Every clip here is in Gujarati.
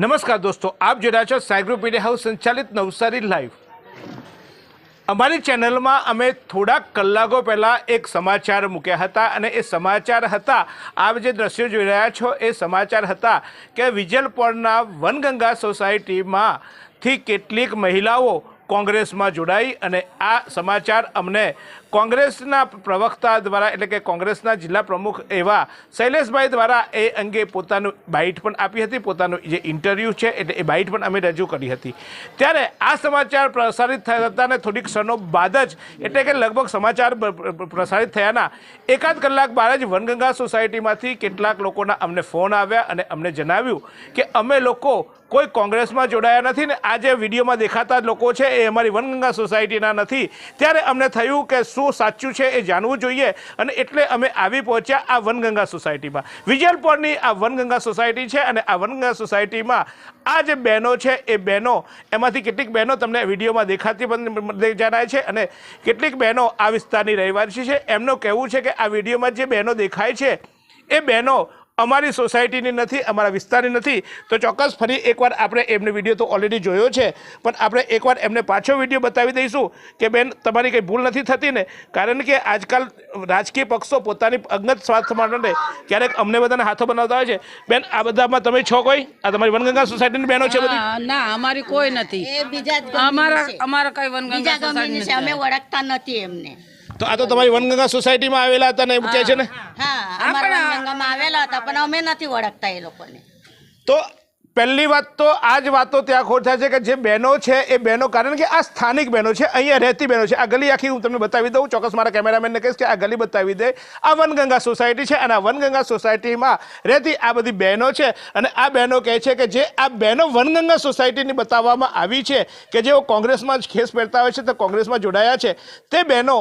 નમસ્કાર દોસ્તો, આપ જોડા છો સાયગ્રો મીડિયા હાઉસ સંચાલિત નવસારી લાઈવ. અમારી ચેનલમાં અમે થોડાક કલાકો પહેલાં એક સમાચાર મૂક્યા હતા અને એ સમાચાર હતા, આપ જે દ્રશ્યો જોઈ રહ્યા છો એ સમાચાર હતા કે વિજલપોળના વનગંગા સોસાયટીમાંથી કેટલીક મહિલાઓ કોંગ્રેસમાં જોડાઈ અને આ સમાચાર અમને કોંગ્રેસના પ્રવક્તા દ્વારા, એટલે કે કોંગ્રેસના જિલ્લા પ્રમુખ એવા શૈલેષભાઈ દ્વારા એ અંગે પોતાનું બાઇટ પણ આપી હતી. પોતાનું જે ઇન્ટરવ્યૂ છે, એટલે એ બાઇટ પણ અમે રજૂ કરી હતી. ત્યારે આ સમાચાર પ્રસારિત થયા હતા અને થોડીક ક્ષણો બાદ જ, એટલે કે લગભગ સમાચાર પ્રસારિત થયાના, એકાદ કલાક બાદ જ વનગંગા સોસાયટીમાંથી કેટલાક લોકોના અમને ફોન આવ્યા અને અમને જણાવ્યું કે અમે લોકો કોઈ કોંગ્રેસમાં જોડાયા નથી ને આ જે વિડીયોમાં દેખાતા લોકો છે એ અમારી વનગંગા સોસાયટીના નથી. ત્યારે અમને થયું કે શું સાચું છે એ જાણવું જોઈએ અને એટલે અમે આવી પહોંચ્યા આ વનગંગા સોસાયટીમાં. વિજલપોરની આ વનગંગા સોસાયટી છે અને આ વનગંગા સોસાયટીમાં આ જે બહેનો છે એ બહેનો, એમાંથી કેટલીક બહેનો તમને વિડીયોમાં દેખાતી પણ જણાય છે અને કેટલીક બહેનો આ વિસ્તારની રહેવાસી છે. એમનું કહેવું છે કે આ વિડીયોમાં જે બહેનો દેખાય છે, એ બહેનો અમારી સોસાયટીની નથી અમારા વિસ્તારની નથી. તો ચોક્કસ ફરી એકવાર આપણે એમને વીડિયો તો ઓલરેડી જોયો છે. પણ આપણે એકવાર એમને પાછો વીડિયો બતાવી દઈશું કે બેન તમારી કંઈ ભૂલ નથી થતી ને? કારણ કે આજકાલ રાજકીય પક્ષો પોતાની અંગત સ્વાર્થ માટે ક્યારેક અમને બધાને હાથો બનાવતા હોય છે. બેન આ બધામાં તમે છો કોઈ? આ તમારી વનગંગા સોસાયટીની બહેનો છે બધી? ના, અમારી કોઈ નથી. એ અમારા અમારા કઈ વનગંગા સોસાયટી અમે ઓળખતા નથી એમને. તો આ તો તમારી વનગંગા સોસાયટીમાં આવેલા હતા ને એવું કહે છે ને? હા અમારા વનગંગામાં આવેલા હતા પણ અમે નથી ઓળખતા એ લોકોને. તો પહેલી વાત તો આ જ વાતો ત્યાં ખોટ થાય છે કે જે બહેનો છે એ બહેનો કારણ કે આ સ્થાનિક બહેનો છે અહીંયા રહેતી બહેનો છે. આ ગલી આખી હું તમને બતાવી દઉં ચોક્કસ મારા કેમેરામેનને કહીશ કે આ ગલી બતાવી દે. આ વનગંગા સોસાયટી છે અને આ વનગંગા સોસાયટીમાં રહેતી આ બધી બહેનો છે અને આ બહેનો કહે છે કે જે આ બહેનો વનગંગા સોસાયટીની બતાવવામાં આવી છે કે જેઓ કોંગ્રેસમાં જ ખેસ પહેરતા હોય છે તો કોંગ્રેસમાં જોડાયા છે. તે બહેનો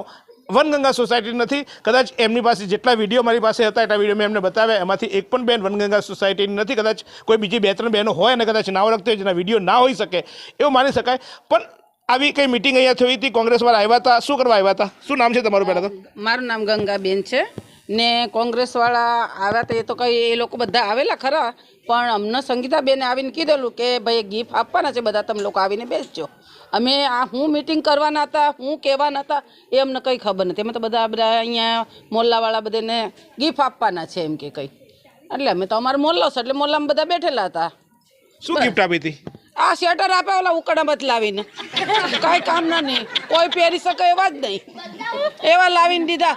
વનગંગા સોસાયટી નથી. કદાચ એમની પાસે જેટલા વીડિયો મારી પાસે હતા એટલા વીડિયો મેં એમને બતાવ્યા. એમાંથી એક પણ બેન વનગંગા સોસાયટીની નથી. કદાચ કોઈ બીજી બે ત્રણ બહેનો હોય અને કદાચ ના ઓળખતી હોય જેના વીડિયો ના હોઈ શકે, એવું માની શકાય. પણ આવી કઈ મિટિંગ અહીંયા થઈ હતી? કોંગ્રેસવાળા આવ્યા હતા? શું કરવા આવ્યા હતા? શું નામ છે તમારું પહેલાં મારું નામ ગંગાબેન છે. ને કોંગ્રેસવાળા આવ્યા તો એ તો કંઈ એ લોકો બધા આવેલા ખરા, પણ અમને સંગીતાબેને આવીને કીધેલું કે ભાઈ ગિફ્ટ આપવાના છે, બધા તમે લોકો આવીને બેસજો. અમે આ હું મિટિંગ કરવાના હતા, હું કહેવાના હતા, એ અમને કંઈ ખબર નથી. અમે તો બધા બધા અહીંયા મોલ્લાવાળા બધાને ગિફ્ટ આપવાના છે એમ કે કંઈ. એટલે અમે તો અમારો મોલ્લો છે, એટલે મોલ્લામાં બધા બેઠેલા હતા. શું ગિફ્ટ આપી હતી? આ શેટર આપે ઓલા ઉકડા લાવીને કઈ કામ ના નહીં. કોઈ પહેરી શકે એવા જ નહીં. એવા લાવીને દીધા.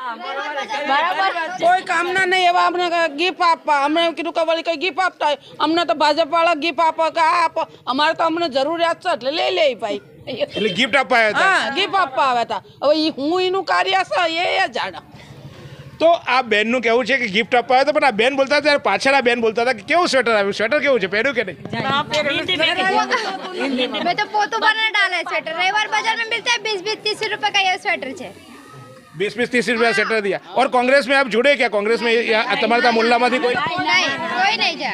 કોઈ કામ ના નહીં. એવા અમને ગિફ્ટ આપવા. અમને કીધું કે વળી કઈ ગિફ્ટ આપતા હોય. અમને તો ભાજપ વાળા ગિફ્ટ આપો કે આ આપો. અમારે તો અમને જરૂરિયાત છે એટલે લઈ લે ભાઈ. એટલે ગિફ્ટ આપવા આવ્યા હતા? હા ગિફ્ટ આપવા આવ્યા હતા. હવે હું એનું કાર્ય છે એ એ જાણે. તો આ બેનનું કહેવું છે કે ગિફ્ટ આપવા આવ્યા હતા પણ આ બેન બોલતા હતા ત્યારે પાછળ આ બેન બોલતા હતા કે કેવું સ્વેટર આવ્યું સ્વેટર કેવું છે પહેર્યું કે નહીં मैं तो पोतो बनाने डाला है स्वेटर रविवार बाजार में मिलता है बीस बीस तीस रुपए का ये स्वेटर है बीस बीस तीस रुपया स्वेटर दिया और कांग्रेस में आप जुड़े क्या कांग्रेस में यहाँ તમારા ત્યાં મુલ્લામાંથી કોઈ नहीं कोई नहीं जा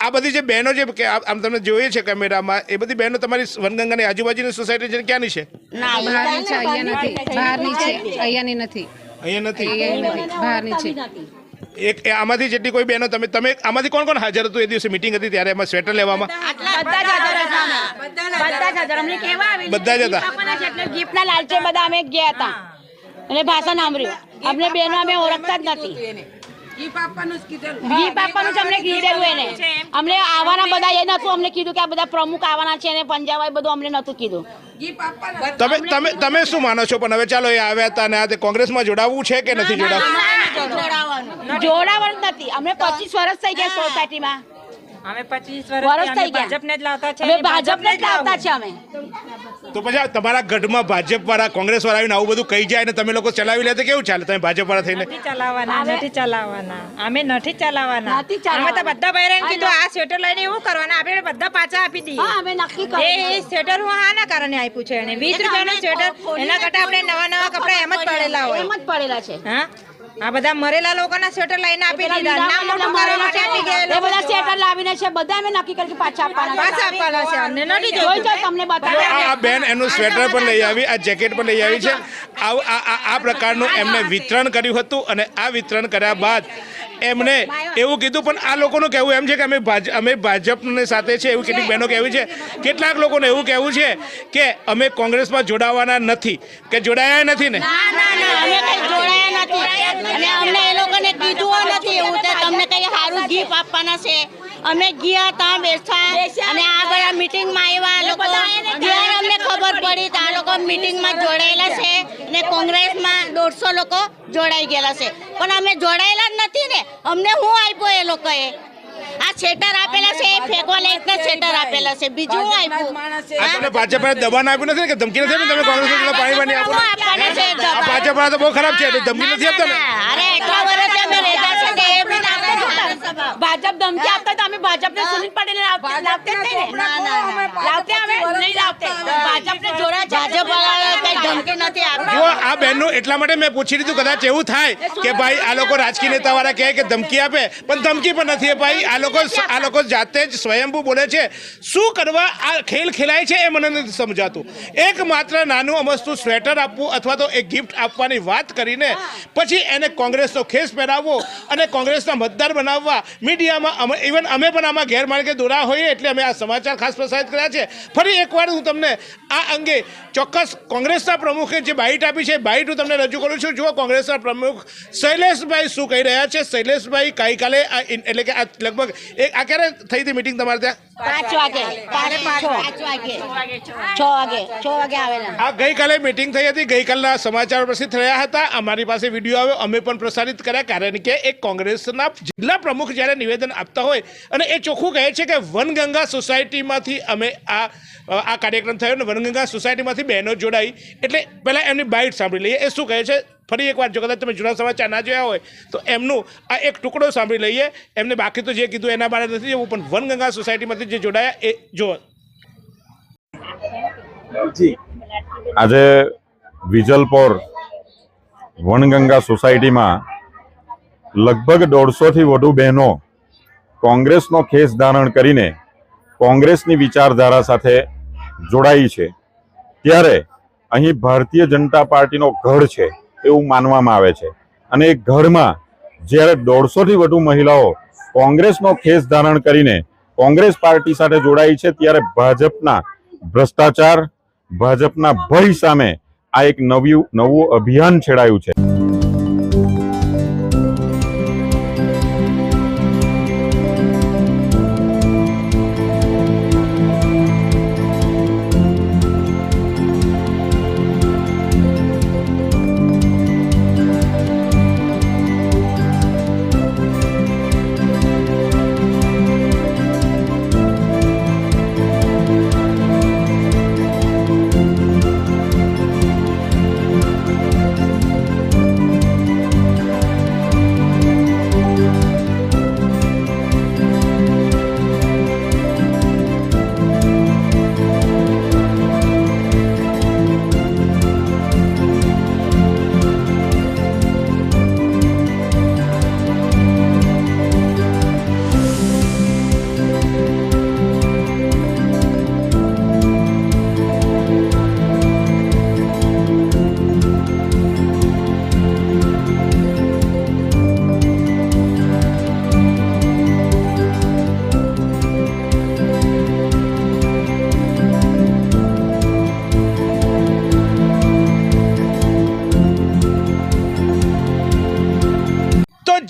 આ બધી જે બહેનો જે કે આમ તમને જોઈએ છે કેમેરામાં એ બધી બહેનો તમારી વનગંગાની આજુબાજુની સોસાયટી છે ક્યાંની છે? બહારની છે અહીંયા નથી. બહારની છે. અહીંયાની નથી. અહીંયા નથી? બહારની છે. એક આમાંથી જેટલી કોઈ બહેનો તમે તમે આમાંથી કોણ કોણ હાજર હતું એ દિવસે મિટિંગ હતી ત્યારે એમાં સ્વેટર લેવામાં? બધા જ હતા બધા જ હાજર. અમને કેવા આવી બધા જ હતા. આપવાના છે એટલે ગિફ્ટના લાલચે બધા અમે ગયા હતા. અને ભાષા સાંભળ્યું. અમને બહેનો અમે ઓળખતા જ નથી. ગિફ્ટ આપવાનું જ અમને કીધેલું એને અમને આવવાના બધા એ નતું અમને કીધું કે આ બધા પ્રમુખ આવવાના છે અને પંજાબ બધું અમને નતું કીધું તમે તમે તમે શું માનો છો પણ હવે ચાલો એ આવ્યા હતા આ કોંગ્રેસમાં જોડાવવું છે કે નથી જોડાવવું જોડાવાનું જ નથી અમને પચીસ વર્ષ થઈ ગયા સોસાયટીમાં અમે પચીસ વર્ષ વર્ષ થઈ ગયા. ભાજપને જ લાવતા છે અમે ભાજપને જ લાવતા છે. અમે. તો પછી તમારા ગઢમાં ભાજપવાળા કોંગ્રેસવાળા આવીને આવું બધું કહી જાય તમે લોકો ચલાવી લે તો કેવું ચાલે? તમે ભાજપવાળા થઈને? નથી ચલાવવાના નથી ચલાવવાના. અમે નથી ચલાવવાના. નથી ચલાવવાના. અમે તો બધા બૈરાને કીધું આ સ્વેટર લઈને એવું કરવાના આપણે બધા પાછા આપી દઈએ. હા અમે નક્કી એ એ સ્વેટર હું હાના કારણે આપ્યું છે એને? વીસ રૂપિયાનું સ્વેટર એના કરતા આપણે નવા નવા કપડા એમ જ પડેલા હોય. એમ જ પડેલા છે. હા? આ બધા મરેલા લોકોના સ્વેટર લઈને આપી દીધા. નામ મોટું કરવા માટે આપી ગયા એ બધા સ્વેટર લાવીને છે બધા અમે નક્કી કરી કે પાછા આપવાના પાછા આપવાના છે. અમને નથી જોઈ જો તમને બતાવે. આ બેન એનું સ્વેટર પણ લઈ આવી આ જેકેટ પણ લઈ આવી છે. આ આ- આ પ્રકારનું એમને વિતરણ કર્યું હતું અને આ વિતરણ કર્યા બાદ એમને એવું કીધું પણ આ લોકોનું કહેવું એમ છે કે અમે અમે ભાજપની સાથે છે એવું કેટલીક બહેનો કહેવું છે. કેટલાક લોકોને એવું કહેવું છે કે અમે કોંગ્રેસમાં જોડાવાના નથી. કે જોડાયા નથી ને? અમને એ લોકોને કીધું નથી એવું તમને કઈ સારું ગીફ આપવાના છે? અમે ગયા ત્યાં બેસા અને આ બધા મીટિંગમાં આવ્યા લોકો. ત્યારે અમને ખબર પડી? તો આ લોકો મીટિંગમાં જોડાયેલા છે ને કોંગ્રેસમાં દોઢસો લોકો જોડાઈ ગયેલા છે. પણ અમે જોડાયેલા જ નથી ને. અમને હું આપ્યું એ લોકોએ? આ સેટર આપેલા છે ફેંકવા લાયકના સેટર આપેલા છે. બીજું શું આપ્યું? આ તમને ભાજપે દબાણ આપ્યું નથી કે ધમકી નથી આપી? તમે કોંગ્રેસ પાણી પાણી આપો? આ ભાજપ તો બહુ ખરાબ છે ધમકી નથી આપતા ને? અરે એટલા વર્ષ અમે તે ના આપતા. ભાજપ ધમકી આપતા તો અમે ભાજપને સુનિલ પટેલ લાવતે જ નહીં લાવતે અમે નહીં લાવતે. ભાજપને ભાજપ કઈ ધમકી નથી આપતા? જો આ બહેનનું એટલા માટે મેં પૂછી લીધું કદાચ એવું થાય કે ભાઈ આ લોકો રાજકીય નેતાવાળા કહે કે ધમકી આપે પણ ધમકી પણ નથી ભાઈ. આ લોકો આ લોકો જાતે જ સ્વયંભૂ બોલે છે. શું કરવા આ ખેલ ખેલાય છે એ મને નથી સમજાતું. એક માત્ર નાનું અમસ્તું સ્વેટર આપવું અથવા તો એક ગિફ્ટ આપવાની વાત કરીને પછી એને કોંગ્રેસનો ખેસ પહેરાવવો અને કોંગ્રેસના મતદાર બનાવવા મીડિયામાં અમે ઇવન અમે પણ આમાં ગેરમાર્ગે દોરા હોઈએ એટલે અમે આ સમાચાર ખાસ પ્રસારિત કર્યા છે. ફરી એકવાર હું તમને આ અંગે ચોક્કસ કોંગ્રેસના પ્રમુખે જે બાઇટ આપી છે, બાઇટ હું તમને રજૂ કરું છું. જુઓ કોંગ્રેસના પ્રમુખ શૈલેષભાઈ શું કહી રહ્યા છે. શૈલેષભાઈ કાલે આ એટલે કે આ લગભગ એક આ ક્યારે થઈ હતી મિટિંગ તમારે ત્યાં? પાંચ વાગે. પાંચ પાંચ વાગે. છ વાગે છ વાગે. આવેલા. આ ગઈકાલે મિટિંગ થઈ હતી. ગઈકાલના સમાચાર પ્રસિદ્ધ થયા હતા. અમારી પાસે વીડિયો આવ્યો. અમે પણ પ્રસારિત કર્યા કારણ કે એક કોંગ્રેસના જિલ્લા પ્રમુખ જ્યારે નિવેદન આપતા હોય અને એ ચોખ્ખું કહે છે કે વનગંગા સોસાયટીમાંથી અમે આ આ કાર્યક્રમ થયો ને વનગંગા સોસાયટીમાંથી બહેનો જોડાઈ. એટલે પહેલાં એમની બાઇટ સાંભળી લઈએ. એ શું કહે છે? ફરી એકવાર જો કદાચ તમે જૂના સમાચાર ના જોયા હોય, તો એમનું આ એક ટુકડો સાંભળી લઈએ. એમને બાકી તો જે કીધું એના બારે નથી જવું, પણ વનગંગા સોસાયટીમાંથી જે જોડાયા, એ જો. આજે વિજલપોર વનગંગા સોસાયટીમાં લગભગ દોઢસોથી વધુ બહેનો કોંગ્રેસનો ખેસ ધારણ કરીને કોંગ્રેસની વિચારધારા સાથે જોડાઈ છે. ત્યારે અહીં ભારતીય જનતા પાર્ટીનો ગઢ છે. એવું માનવામાં આવે છે. અને ઘરમાં જ્યારે દોઢસોથી વધુ મહિલાઓ કોંગ્રેસનો ખેસ ધારણ કરીને કોંગ્રેસ પાર્ટી સાથે જોડાઈ છે, ત્યારે ભાજપના ભ્રષ્ટાચાર, ભાજપના ભય સામે આ એક નવું નવું અભિયાન છેડાયું છે.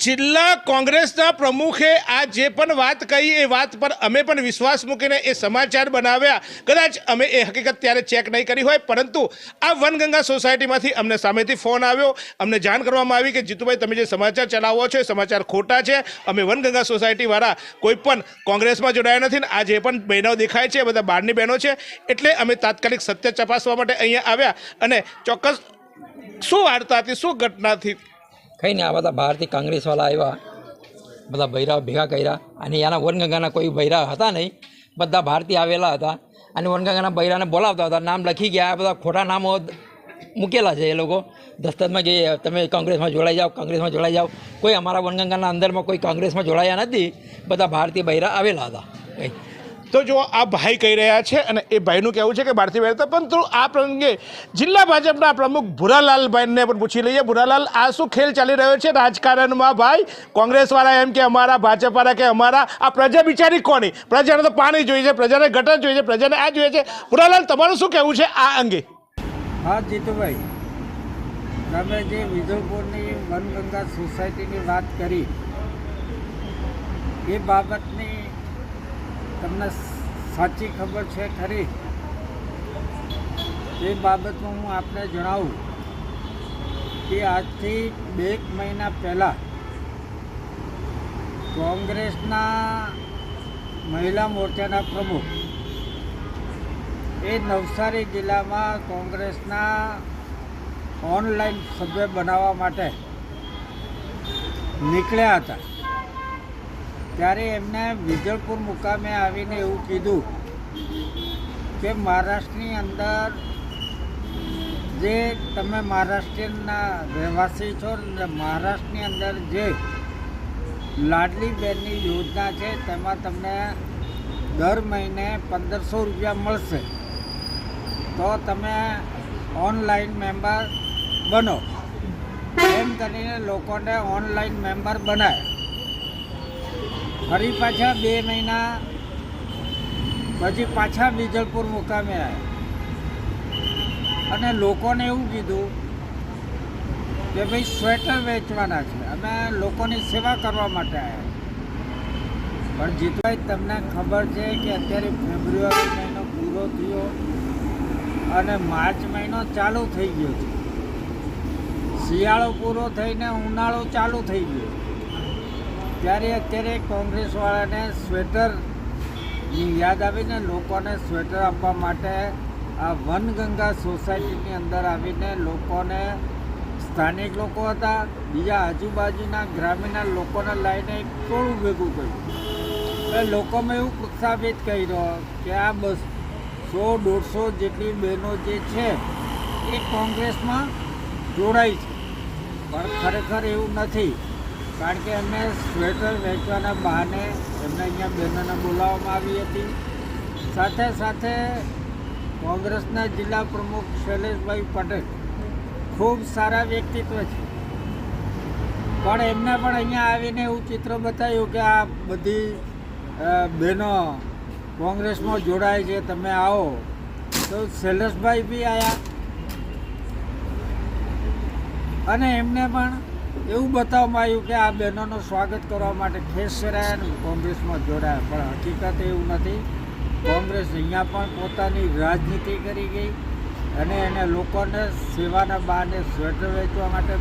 જિલ્લા કોંગ્રેસના પ્રમુખે આ જે પણ વાત કહી, એ વાત પર અમે પણ વિશ્વાસ મૂકીને એ સમાચાર બનાવ્યા. કદાચ અમે એ હકીકત ત્યારે ચેક નહીં કરી હોય, પરંતુ આ વનગંગા સોસાયટીમાંથી અમને સામેથી ફોન આવ્યો. અમને જાણ કરવામાં આવી કે, જીતુભાઈ, તમે જે સમાચાર ચલાવો છો, એ સમાચાર ખોટા છે. અમે વનગંગા સોસાયટીવાળા કોઈ પણ કોંગ્રેસમાં જોડાયા નથી ને આ જે પણ બહેનો દેખાય છે, એ બધા બહારની બહેનો છે. એટલે અમે તાત્કાલિક સત્ય તપાસવા માટે અહીંયા આવ્યા અને ચોક્કસ શું વાર્તા હતી શું ઘટના હતી કંઈ નહીં, આ બધા બહારથી કોંગ્રેસવાળા આવ્યા, બધા બૈરા ભેગા કર્યા અને એના વનગંગાના કોઈ બૈરા હતા નહીં, બધા ભારતીય આવેલા હતા અને વનગંગાના બૈરાને બોલાવતા હતા, નામ લખી ગયા, આ બધા ખોટા નામો મૂકેલા છે એ લોકો. દસ્તકમાં જઈએ તમે કોંગ્રેસમાં જોડાઈ જાઓ, કોંગ્રેસમાં જોડાઈ જાઓ, કોઈ અમારા વનગંગાના અંદરમાં કોઈ કોંગ્રેસમાં જોડાયા નથી, બધા ભારતીય બૈરા આવેલા હતા. કંઈ તો જો આ ભાઈ કહી રહ્યા છે અને એ ભાઈનું કહેવું છે કે ભારતીય બહેરતા પરંતુ આ પ્રસંગે જિલ્લા ભાજપના પ્રમુખ ભુરાલાલભાઈને પણ પૂછી લઈએ. ભુરાલાલ, આ શું ખેલ ચાલી રહ્યો છે રાજકારણમાં ભાઈ? કોંગ્રેસવાળા એમ કે અમારા, ભાજપવાળા કે અમારા? આ પ્રજા બિચારી કોની? પ્રજાને તો પાણી જોઈએ છે, પ્રજાને ગટર જોઈએ છે, પ્રજાને આ જોઈએ છે. ભુરાલાલ, તમારું શું કહેવું છે આ અંગે? હા, જીતુભાઈ, તમે જે વિજયપુરની વનગંગા સોસાયટીની વાત કરી, એ બાબતની તમને સાચી ખબર છે ખરી? એ બાબતમાં હું આપને જણાવું કે આજથી બે મહિના પહેલાં કોંગ્રેસના મહિલા મોરચાના પ્રમુખ એ નવસારી જિલ્લામાં કોંગ્રેસના ઓનલાઈન સભ્ય બનાવવા માટે નીકળ્યા હતા. ત્યારે એમને વિજલપુર મુકામે આવીને એવું કીધું કે મહારાષ્ટ્રની અંદર જે તમે મહારાષ્ટ્રના રહેવાસી છો મહારાષ્ટ્રની અંદર જે લાડલી બહેનની યોજના છે, તેમાં તમને દર મહિને પંદરસો રૂપિયા મળશે. તો તમે ઓનલાઈન મેમ્બર બનો. એમ કરીને લોકોને ઓનલાઈન મેમ્બર બનાવ્યા ફરી પાછા બે મહિના પછી પાછા વિજલપુર મુકામે આવ્યા. અને લોકોને એવું કીધું કે ભાઈ સ્વેટર વેચવાના છે. અમે લોકોની સેવા કરવા માટે આવ્યા. પણ જીતુભાઈ, તમને ખબર છે કે અત્યારે ફેબ્રુઆરી મહિનો પૂરો થયો અને માર્ચ મહિનો ચાલુ થઈ ગયો છે. શિયાળો પૂરો થઈને ઉનાળો ચાલુ થઈ ગયો ત્યારે અત્યારે કોંગ્રેસવાળાને સ્વેટરની યાદ આવીને લોકોને સ્વેટર આપવા માટે આ વનગંગા સોસાયટીની અંદર આવીને લોકોને સ્થાનિક લોકો હતા, બીજા આજુબાજુના ગ્રામીણના લોકોને એક ટોળું ભેગું કર્યું? એટલે લોકોમાં એવું ઉત્સાહિત કર્યો કે આ બસ સો દોઢસો જેટલી બહેનો જે છે, એ કોંગ્રેસમાં જોડાઈ છે. પણ ખરેખર એવું નથી. કારણ કે એમને સ્વેટર વેચવાના બહાને એમને અહીંયા બહેનોને બોલાવવામાં આવી હતી. સાથે સાથે કોંગ્રેસના જિલ્લા પ્રમુખ શૈલેષભાઈ પટેલ ખૂબ સારા વ્યક્તિત્વ છે. પણ એમને પણ અહીંયા આવીને એવું ચિત્ર બતાવ્યું કે આ બધી બહેનો કોંગ્રેસમાં જોડાય છે, તમે આવો. તો શૈલેષભાઈ બી આવ્યા અને એમને પણ એવું બતાવવામાં આવ્યું કે આ બહેનોનું સ્વાગત કરવા માટે ખેસરાયા ને કોંગ્રેસમાં જોડાયા. પણ હકીકત એવું નથી. કોંગ્રેસ અહીંયા પણ પોતાની રાજનીતિ કરી ગઈ અને એને લોકોને સેવાના બહાને સ્વેટર વેચવા માટે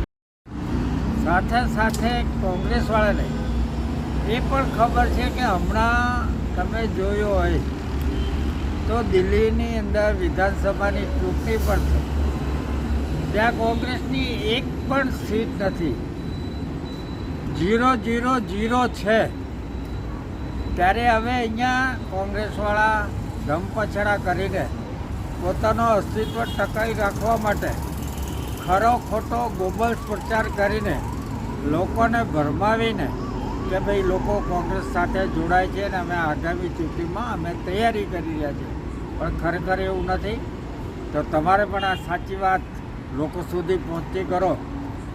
સાથે સાથે કોંગ્રેસવાળાને એ પણ ખબર છે કે હમણાં તમે જોયો હોય તો દિલ્હીની અંદર વિધાનસભાની ચૂંટણી પણ થઈ ત્યાં કોંગ્રેસની એક પણ સીટ નથી. જીરો જીરો જીરો છે. ત્યારે હવે અહીંયા કોંગ્રેસવાળા ધમપછડા કરીને પોતાનો અસ્તિત્વ ટકાવી રાખવા માટે ખરો ખોટો ગોબલ્સ પ્રચાર કરીને લોકોને ભરમાવીને કે ભાઈ લોકો કોંગ્રેસ સાથે જોડાય છે અને અમે આગામી ચૂંટણીમાં અમે તૈયારી કરી રહ્યા છીએ. પણ ખરેખર એવું નથી. તો તમારે પણ આ સાચી વાત લોકો સુધી પહોંચતી કરો.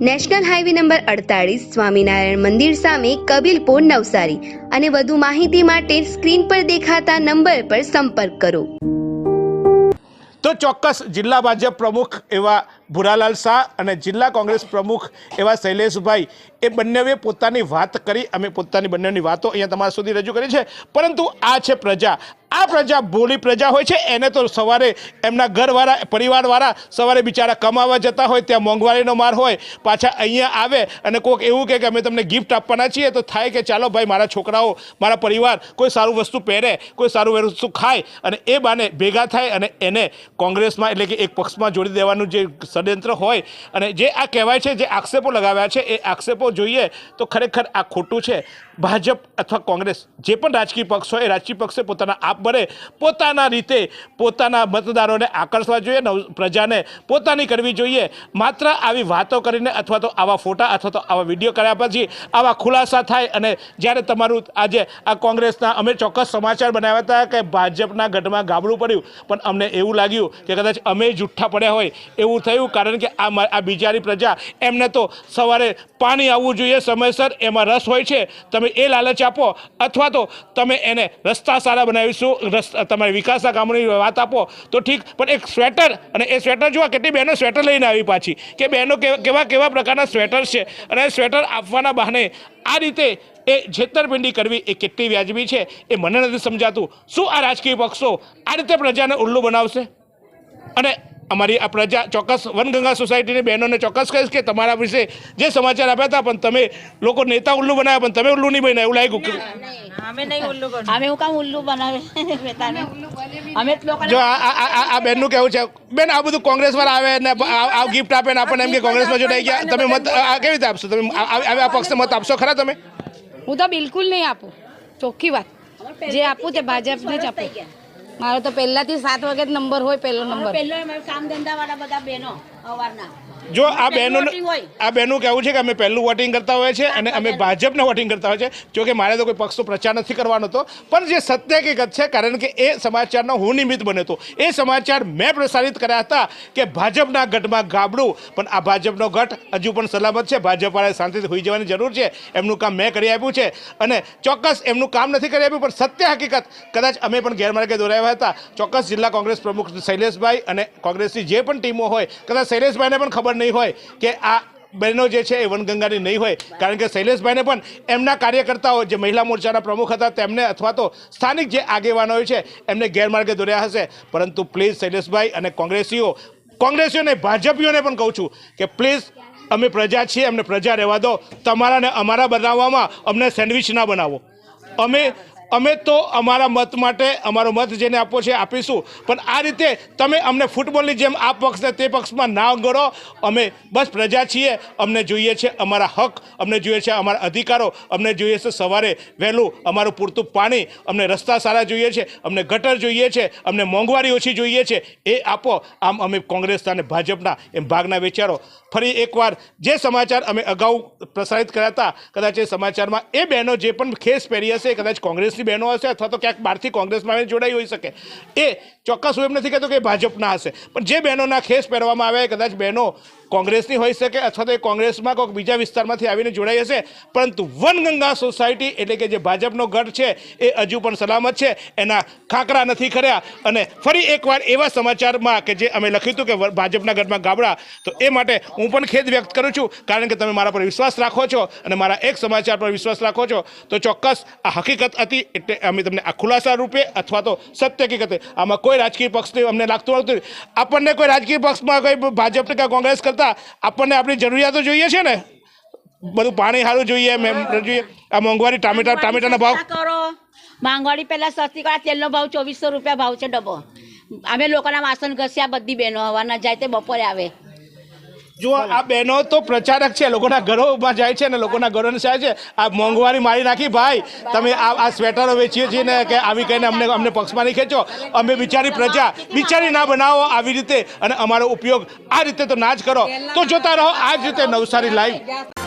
નેશનલ હાઈવે નંબર અડતાળીસ, સ્વામિનારાયણ મંદિર સામે કબીલપુર નવસારી. અને વધુ માહિતી માટે સ્ક્રીન પર દેખાતા નંબર પર સંપર્ક કરો. તો ચોક્કસ જિલ્લા ભાજપ પ્રમુખ એવા ભુરાલાલ શાહ અને જિલ્લા કોંગ્રેસ પ્રમુખ એવા શૈલેષભાઈ, એ બંનેએ પોતાની વાત કરી, અમે પોતાની બંનેની વાતો અહીંયા તમારા સુધી રજૂ કરી છે. પરંતુ આ છે પ્રજા. આ પ્રજા ભોળી પ્રજા હોય છે. એને તો સવારે એમના ઘરવાળા, પરિવારવાળા સવારે બિચારા કમાવા જતા હોય, ત્યાં મોંઘવારીનો માર હોય, પાછા અહીંયા આવે અને કોઈક એવું કહે કે અમે તમને ગિફ્ટ આપવાના છીએ, તો થાય કે ચાલો ભાઈ, મારા છોકરાઓ, મારા પરિવાર કોઈ સારું વસ્તુ પહેરે, કોઈ સારું વસ્તુ ખાય અને એ બાને ભેગા થાય અને એને કોંગ્રેસમાં એટલે કે એક પક્ષમાં જોડી દેવાનું જે ષડયંત્ર હોય અને જે આ કહેવાય છે, જે આક્ષેપો લગાવ્યા છે, એ આક્ષેપો જોઈએ તો ખરેખર આ ખોટું છે. ભાજપ અથવા કોંગ્રેસ જે પણ રાજકીય પક્ષ હોય, એ રાજકીય પક્ષે પોતાના આપ બને, પોતાના રીતે પોતાના મતદારોને આકર્ષવા જોઈએ, નવ પ્રજાને પોતાની કરવી જોઈએ. માત્ર આવી વાતો કરીને અથવા તો આવા ફોટા અથવા તો આવા વીડિયો કર્યા પછી આવા ખુલાસા થાય અને જ્યારે તમારું આજે આ કોંગ્રેસના અમે ચોક્કસ સમાચાર બનાવ્યા હતા કે ભાજપના ગઢમાં ગાબડું પડ્યું, પણ અમને એવું લાગ્યું કે કદાચ અમે જુઠ્ઠા પડ્યા હોય એવું થયું, કારણ કે આ આ બિચારી પ્રજા એમને તો સવારે પાણી આવવું જોઈએ સમયસર, એમાં રસ હોય છે. તમે એ લાલચ આપો, અથવા તો તમે એને રસ્તા સારા બનાવીશું તમારી વિકાસના કામોની વાત આપો, તો ઠીક. પણ એક સ્વેટર, અને એ સ્વેટર જોવા કેટલી બહેનો સ્વેટર લઈને આવી પાછી. કે બહેનો કેવા કેવા પ્રકારના સ્વેટર છે, અને સ્વેટર આપવાના બહાને આ રીતે એ છેતરપિંડી કરવી એ કેટલી વ્યાજબી છે, એ મને નથી સમજાતું. શું આ રાજકીય પક્ષો આ રીતે પ્રજાને ઉલ્લુ બનાવશે? અને અમારી આ પ્રજા ચોક્કસ વનગંગા સોસાયટીની બહેનોને ચોક્કસ કહીશ કે તમારા વિશે જે સમાચાર આપ્યા હતા પણ તમે લોકો નેતા ઉલ્લુ બનાવ્યા પણ તમે ઉલ્લુ નહીં બન્યા એવું લાગ્યું કે અમે નહીં ઉલ્લુ અમે હું કામ ઉલ્લુ બનાવે અમે જો આ આ- આ આ- આ બેનનું કેવું છે બેન આ બધું કોંગ્રેસમાં આવે ને આ ગિફ્ટ આપે ને આપણને એમ કે કોંગ્રેસમાં જોડાઈ ગયા. તમે મત આ કેવી રીતે આપશો? તમે આ પક્ષને મત આપશો ખરા તમે? હું તો બિલકુલ નહીં આપું. ચોખ્ખી વાત. જે આપું તે ભાજપને જ આપું. મારો તો પહેલાથી સાત વખત નંબર હોય પહેલો નંબર પહેલો કામ ધંધા વાળા બધા બહેનો. જો આ બહેનો આ બહેનું કહેવું છે કે અમે પહેલું વોટિંગ કરતા હોય છે અને અમે ભાજપને વોટિંગ કરતા હોય છે જો કે મારે તો કોઈ પક્ષનો પ્રચાર નથી કરવાનો હતો પણ જે સત્ય હકીકત છે કારણ કે એ સમાચારનો હું નિમિત્ત બન્યો હતો. એ સમાચાર મેં પ્રસારિત કર્યા હતા કે ભાજપના ગઢમાં ગાબડું. પણ આ ભાજપનો ગઢ હજુ પણ સલામત છે. ભાજપવાળાએ શાંતિથી હોઈ જવાની જરૂર છે. એમનું કામ મેં કરી આપ્યું છે. અને ચોક્કસ એમનું કામ નથી કરી આપ્યું પણ સત્ય હકીકત કદાચ અમે પણ ગેરમાર્ગે દોરાવ્યા હતા. ચોક્કસ જિલ્લા કોંગ્રેસ પ્રમુખ શૈલેષભાઈ અને કોંગ્રેસની જે પણ ટીમો હોય કદાચ શૈલેષભાઈને પણ ખબર નહીં હોય કે આ બહેનો જે છે એ વનગંગાની નહીં હોય. કારણ કે શૈલેષભાઈને પણ એમના કાર્યકર્તાઓ જે મહિલા મોરચાના પ્રમુખ હતા તેમને અથવા તો સ્થાનિક જે આગેવાનો છે એમને ગેરમાર્ગે દોર્યા હશે. પરંતુ પ્લીઝ શૈલેષભાઈ અને કોંગ્રેસીઓ કોંગ્રેસીઓને ભાજપીઓને પણ કહું છું કે પ્લીઝ અમે પ્રજા છીએ, અમને પ્રજા રહેવા દો. તમારાને અમારા બનાવવામાં અમને સેન્ડવિચ ના બનાવો. અમે અમે તો અમારા મત માટે અમારો મત જેને આપવો છે આપીશું. પણ આ રીતે તમે અમને ફૂટબોલની જેમ આ પક્ષને તે પક્ષમાં ના ગણો અમે બસ પ્રજા છીએ. અમને જોઈએ છે અમારા હક. અમને જોઈએ છે અમારા અધિકારો. અમને જોઈએ છે સવારે વહેલું અમારું પૂરતું પાણી. અમને રસ્તા સારા જોઈએ છે. અમને ગટર જોઈએ છે. અમને મોંઘવારી ઓછી જોઈએ છે. એ આપો. આમ અમે કોંગ્રેસના અને ભાજપના એમ ભાગના વિચારો. ફરી એકવાર જે સમાચાર અમે અગાઉ પ્રસારિત કર્યા હતા, કદાચ એ સમાચારમાં એ બહેનો જે પણ ખેસ પહેરી હશે, કદાચ કોંગ્રેસની બહેનો હશે અથવા તો ક્યાંક બહારથી કોંગ્રેસમાં આવીને જોડાઈ હોઈ શકે. એ ચોક્કસ હું એમ નથી કહેતો કે ભાજપના હશે. પણ જે બહેનોના ખેસ પહેરવામાં આવે કદાચ બહેનો કોંગ્રેસની હોઈ શકે અથવા તો એ કોંગ્રેસમાં કોઈક બીજા વિસ્તારમાંથી આવીને જોડાઈ હશે. પરંતુ વનગંગા સોસાયટી એટલે કે જે ભાજપનો ગઢ છે, એ હજુ પણ સલામત છે. એના ખાકરા નથી કર્યા અને ફરી એકવાર એવા સમાચારમાં કે જે અમે લખ્યું હતું કે ભાજપના ગઢમાં ગાબડા, તો એ માટે હું પણ ખેદ વ્યક્ત કરું છું. કારણ કે તમે મારા પર વિશ્વાસ રાખો છો અને મારા એક સમાચાર પર વિશ્વાસ રાખો છો, તો ચોક્કસ આ હકીકત હતી એટલે અમે તમને આ ખુલાસા રૂપે અથવા તો સત્ય હકીકતે આમાં કોઈ રાજકીય પક્ષને અમને લાગતું નહોતું આપણને કોઈ રાજકીય પક્ષમાં કોઈ ભાજપ કે કોંગ્રેસ કરતા આપણને આપણી જરૂરિયાતો જોઈએ છે ને? બધું પાણી સારું જોઈએ મેમ જોઈએ. આ મોંઘવારી ટામેટા ટામેટાના ભાવ કરો. માંગવાડી પહેલાં સસ્તી કરો તેલનો ભાવ ચોવીસો રૂપિયા ભાવ છે ડબ્બો અમે લોકોના વાસણ ઘસ્યા બધી બહેનો હવાના જાય તે બપોરે આવે. જો આ બહેનો તો પ્રચારક છે લોકોના ઘરોમાં જાય છે અને લોકોના ઘરોને જાય છે આ મોંઘવારી મારી નાખી ભાઈ. તમે આ આ સ્વેટરો વેચીએ છીએ ને કે આવી કહીને અમને અમને પક્ષમાં નહીં ખેંચો. અમે બિચારી પ્રજા. બિચારી ના બનાવો આવી રીતે. અને અમારો ઉપયોગ આ રીતે તો ના જ કરો. તો જોતા રહો આ જ રીતે નવસારી લાઈવ.